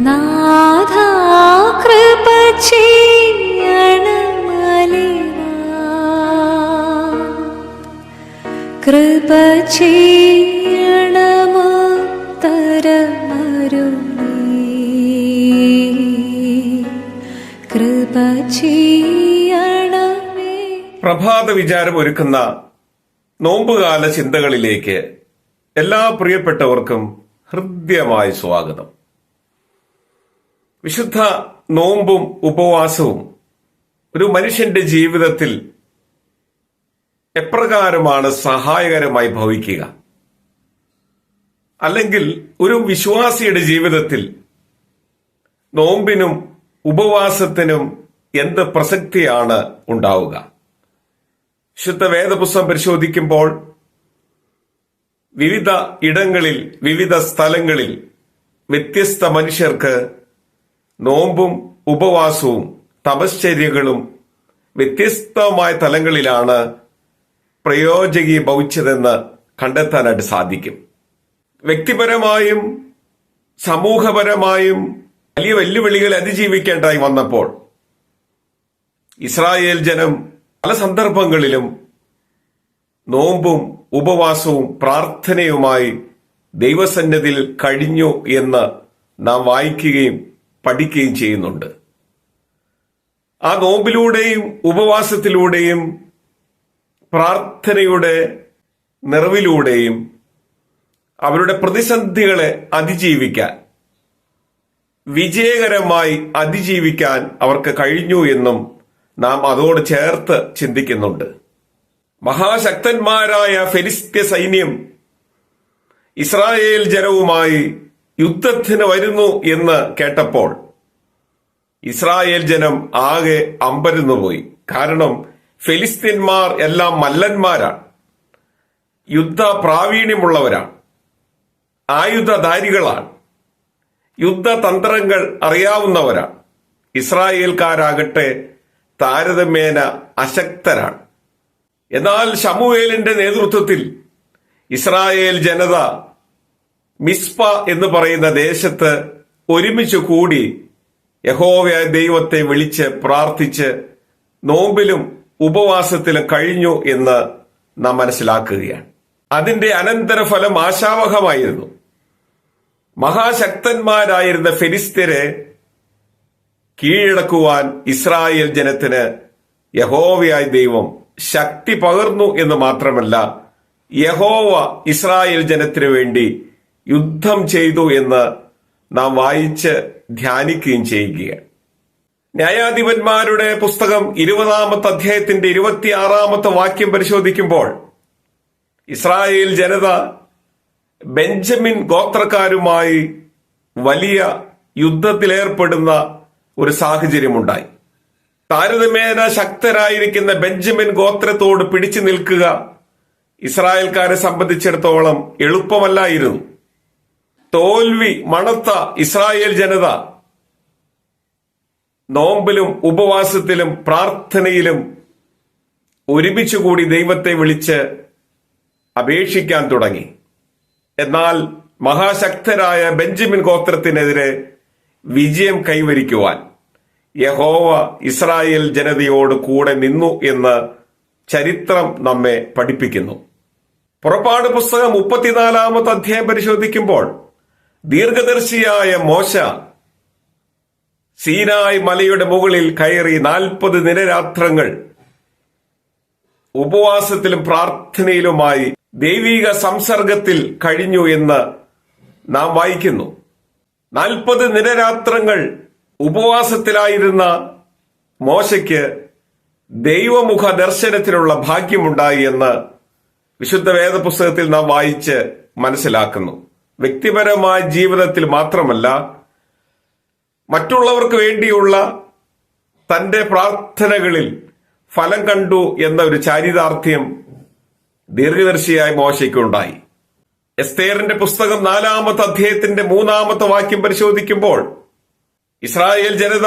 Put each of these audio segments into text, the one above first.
നാഥാ പ്രഭാത വിചാരം ഒരുക്കുന്ന നോമ്പുകാല ചിന്തകളിലേക്ക് എല്ലാ പ്രിയപ്പെട്ടവർക്കും ഹൃദ്യമായ സ്വാഗതം. വിശുദ്ധ നോമ്പും ഉപവാസവും ഒരു മനുഷ്യന്റെ ജീവിതത്തിൽ എപ്രകാരമാണ് സഹായകരമായി ഭവിക്കുക? അല്ലെങ്കിൽ ഒരു വിശ്വാസിയുടെ ജീവിതത്തിൽ നോമ്പിനും ഉപവാസത്തിനും എന്ത് പ്രസക്തിയാണ് ഉണ്ടാവുക? ശുദ്ധ വേദപുസ്തകം പരിശോധിക്കുമ്പോൾ വിവിധ ഇടങ്ങളിൽ വിവിധ സ്ഥലങ്ങളിൽ വ്യത്യസ്ത മനുഷ്യർക്ക് നോമ്പും ഉപവാസവും തപശ്ചര്യകളും വ്യത്യസ്തമായ തലങ്ങളിലാണ് പ്രയോജകി ഭവിച്ചതെന്ന് കണ്ടെത്താനായിട്ട് സാധിക്കും. വ്യക്തിപരമായും സമൂഹപരമായും വലിയ വെല്ലുവിളികൾ അതിജീവിക്കേണ്ടതായി വന്നപ്പോൾ ഇസ്രായേൽ ജനം പല സന്ദർഭങ്ങളിലും നോമ്പും ഉപവാസവും പ്രാർത്ഥനയുമായി ദൈവസന്നിധിയിൽ കഴിഞ്ഞു എന്ന് നാം വായിക്കുകയും പഠിക്കുകയും ചെയ്യുന്നുണ്ട്. ആ നോമ്പിലൂടെയും ഉപവാസത്തിലൂടെയും പ്രാർത്ഥനയുടെ നിറവിലൂടെയും അവരുടെ പ്രതിസന്ധികളെ അതിജീവിക്കാൻ വിജയകരമായി അതിജീവിക്കാൻ അവർക്ക് കഴിഞ്ഞു എന്നും നാം അതോട് ചേർത്ത് ചിന്തിക്കുന്നുണ്ട്. മഹാശക്തന്മാരായ ഫെലിസ്ത്യ സൈന്യം ഇസ്രായേൽ ജനവുമായി യുദ്ധത്തിന് വരുന്നു എന്ന് കേട്ടപ്പോൾ ഇസ്രായേൽ ജനം ആകെ അമ്പരന്നുപോയി. കാരണം ഫെലിസ്തീന്മാർ എല്ലാം മല്ലന്മാരാണ്. യുദ്ധ പ്രാവീണ്യമുള്ളവരാണ് ആയുധധാരികളാണ്. യുദ്ധതന്ത്രങ്ങൾ അറിയാവുന്നവരാണ്. ഇസ്രായേൽക്കാരാകട്ടെ താരതമ്യേന അശക്തരാണ്. എന്നാൽ ഷമുവേലിന്റെ നേതൃത്വത്തിൽ ഇസ്രായേൽ ജനത മിസ്പ എന്ന് പറയുന്ന ദേശത്ത് ഒരുമിച്ച് കൂടി യഹോവ ദൈവത്തെ വിളിച്ച് പ്രാർത്ഥിച്ച് നോമ്പിലും ഉപവാസത്തിലും കഴിഞ്ഞു എന്ന് നാം മനസ്സിലാക്കുകയാണ്. അതിന്റെ അനന്തരഫലം ആശാവഹമായിരുന്നു. മഹാശക്തന്മാരായിരുന്ന ഫെലിസ്തരെ കീഴടക്കുവാൻ ഇസ്രായേൽ ജനത്തിന് യഹോവയായ ദൈവം ശക്തി പകർന്നു എന്ന് മാത്രമല്ല യഹോവ ഇസ്രായേൽ ജനത്തിനു വേണ്ടി യുദ്ധം ചെയ്തു എന്ന് നാം വായിച്ച് ധ്യാനിക്കുകയും ചെയ്യുക ന്യായാധിപന്മാരുടെ പുസ്തകം ഇരുപതാമത്തെ അധ്യായത്തിന്റെ ഇരുപത്തിയാറാമത്തെ വാക്യം പരിശോധിക്കുമ്പോൾ ഇസ്രായേൽ ജനത ബെഞ്ചമിൻ ഗോത്രക്കാരുമായി വലിയ യുദ്ധത്തിലേർപ്പെടുന്ന ഒരു സാഹചര്യമുണ്ടായി. താരതമ്യേന ശക്തരായിരിക്കുന്ന ബെഞ്ചമിൻ ഗോത്രത്തോട് പിടിച്ചു നിൽക്കുക ഇസ്രായേൽക്കാരെ സംബന്ധിച്ചിടത്തോളം എളുപ്പമല്ലായിരുന്നു. തോൽവി മണത്ത ഇസ്രായേൽ ജനത. നോമ്പിലും ഉപവാസത്തിലും പ്രാർത്ഥനയിലും ഒരുമിച്ചുകൂടി ദൈവത്തെ വിളിച്ച് അപേക്ഷിക്കാൻ തുടങ്ങി. എന്നാൽ മഹാശക്തരായ ബെഞ്ചമിൻ ഗോത്രത്തിനെതിരെ വിജയം കൈവരിക്കുവാൻ യഹോവ ഇസ്രായേൽ ജനതയോട് കൂടെ നിന്നു എന്ന് ചരിത്രം നമ്മെ പഠിപ്പിക്കുന്നു. പുറപ്പാട് പുസ്തകം മുപ്പത്തിനാലാമത്തെ അധ്യായം പരിശോധിക്കുമ്പോൾ ദീർഘദർശിയായ മോശ സീനായ് മലയുടെ മുകളിൽ കയറി നാൽപ്പത് നിരരാത്രങ്ങൾ ഉപവാസത്തിലും പ്രാർത്ഥനയിലുമായി ദൈവിക സംസർഗത്തിൽ കഴിഞ്ഞു എന്ന് നാം വായിക്കുന്നു. നാൽപ്പത് നിരരാത്രങ്ങൾ ഉപവാസത്തിലായിരുന്ന മോശയ്ക്ക് ദൈവമുഖ ദർശനത്തിനുള്ള ഭാഗ്യമുണ്ടായി എന്ന് വിശുദ്ധ വേദപുസ്തകത്തിൽ നാം വായിച്ച് മനസ്സിലാക്കുന്നു. വ്യക്തിപരമായ ജീവിതത്തിൽ മാത്രമല്ല മറ്റുള്ളവർക്ക് വേണ്ടിയുള്ള തന്റെ പ്രാർത്ഥനകളിൽ ഫലം കണ്ടു എന്ന ഒരു ചാരിതാർത്ഥ്യം ദീർഘദർശിയായ മോശയ്ക്കുണ്ടായി. എസ്തേറിന്റെ പുസ്തകം നാലാമത്തെ അധ്യായത്തിന്റെ മൂന്നാമത്തെ വാക്യം പരിശോധിക്കുമ്പോൾ ഇസ്രായേൽ ജനത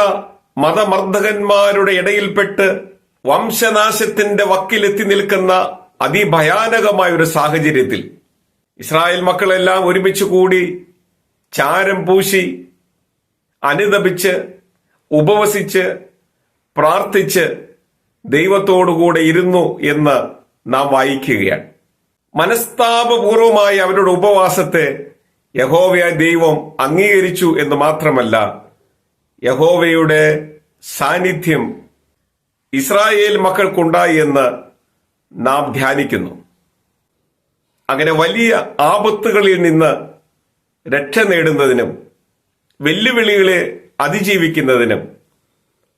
മതമർദ്ദകന്മാരുടെ ഇടയിൽപ്പെട്ട് വംശനാശത്തിന്റെ വക്കിലെത്തി നിൽക്കുന്ന അതിഭയാനകമായ ഒരു സാഹചര്യത്തിൽ ഇസ്രായേൽ മക്കളെല്ലാം ഒരുമിച്ച് കൂടി ചാരം പൂശി അനുദപിച്ച് ഉപവസിച്ച് പ്രാർത്ഥിച്ച് ദൈവത്തോടുകൂടെ ഇരുന്നു എന്ന് നാം വായിക്കുകയാണ്. മനസ്താപപൂർവമായി അവരുടെ ഉപവാസത്തെ യഹോവയായ ദൈവം അംഗീകരിച്ചു എന്ന് മാത്രമല്ല യഹോവയുടെ സാന്നിധ്യം ഇസ്രായേൽ മക്കൾക്കുണ്ടായി എന്ന് നാം ധ്യാനിക്കുന്നു. അങ്ങനെ വലിയ ആപത്തുകളിൽ നിന്ന് രക്ഷ നേടുന്നതിനും വെല്ലുവിളികളെ അതിജീവിക്കുന്നതിനും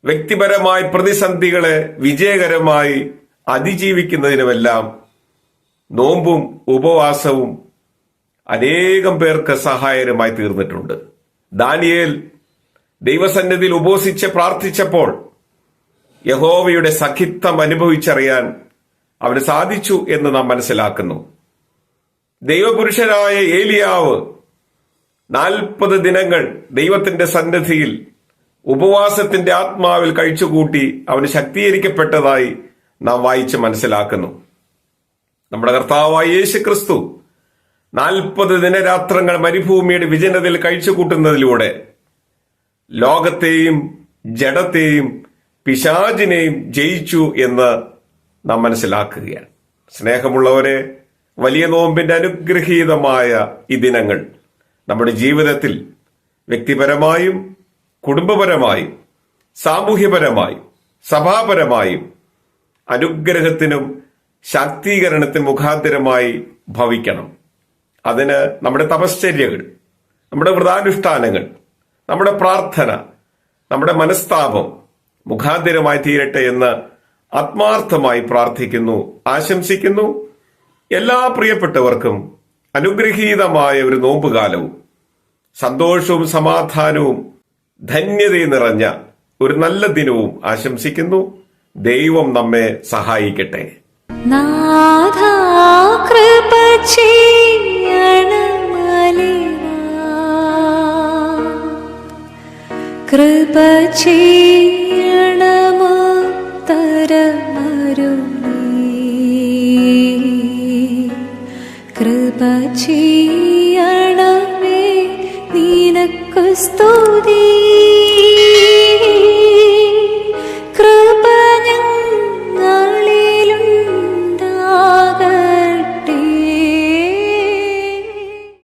വ്യക്തിപരമായ പ്രതിസന്ധികളെ വിജയകരമായി അതിജീവിക്കുന്നതിനുമെല്ലാം നോമ്പും ഉപവാസവും അനേകം പേർക്ക് സഹായകരമായി തീർന്നിട്ടുണ്ട്. ദാനിയേൽ ദൈവസന്നിധിയിൽ ഉപവസിച്ച് പ്രാർത്ഥിച്ചപ്പോൾ യഹോവയുടെ സഖിത്വം അനുഭവിച്ചറിയാൻ അവന് സാധിച്ചു എന്ന് നാം മനസ്സിലാക്കുന്നു. ദൈവപുരുഷനായ ഏലിയാവ് നാൽപ്പത് ദിനങ്ങൾ ദൈവത്തിന്റെ സന്നദ്ധിയിൽ ഉപവാസത്തിന്റെ ആത്മാവിൽ കഴിച്ചുകൂട്ടി അവന് ശക്തീകരിക്കപ്പെട്ടതായി നാം വായിച്ച് മനസ്സിലാക്കുന്നു. നമ്മുടെ കർത്താവായ യേശു ക്രിസ്തു നാൽപ്പത് ദിനരാത്രങ്ങൾ മരുഭൂമിയുടെ വിജനതയിൽ കഴിച്ചുകൂട്ടുന്നതിലൂടെ ലോകത്തെയും ജഡത്തെയും പിശാചിനെയും ജയിച്ചു എന്ന് നാം മനസ്സിലാക്കുകയാണ്. സ്നേഹമുള്ളവരെ വലിയ നോമ്പിന്റെ അനുഗ്രഹീതമായ ഈ ദിനങ്ങൾ നമ്മുടെ ജീവിതത്തിൽ വ്യക്തിപരമായും കുടുംബപരമായും സാമൂഹ്യപരമായും സഭാപരമായും അനുഗ്രഹത്തിനും ശാക്തീകരണത്തിനും മുഖാന്തരമായി ഭവിക്കണം. അതിന് നമ്മുടെ തപശ്ചര്യകൾ നമ്മുടെ വ്രതാനുഷ്ഠാനങ്ങൾ നമ്മുടെ പ്രാർത്ഥന നമ്മുടെ മനസ്താപം മുഖാന്തരമായി തീരട്ടെ എന്ന് ആത്മാർത്ഥമായി പ്രാർത്ഥിക്കുന്നു ആശംസിക്കുന്നു. എല്ലാ പ്രിയപ്പെട്ടവർക്കും അനുഗ്രഹീതമായ ഒരു നോമ്പുകാലവും സന്തോഷവും സമാധാനവും ധന്യതയും നിറഞ്ഞ ഒരു നല്ല ദിനവും ആശംസിക്കുന്നു. ദൈവം നമ്മെ സഹായിക്കട്ടെ. കൃപ ಸ್ತುತಿ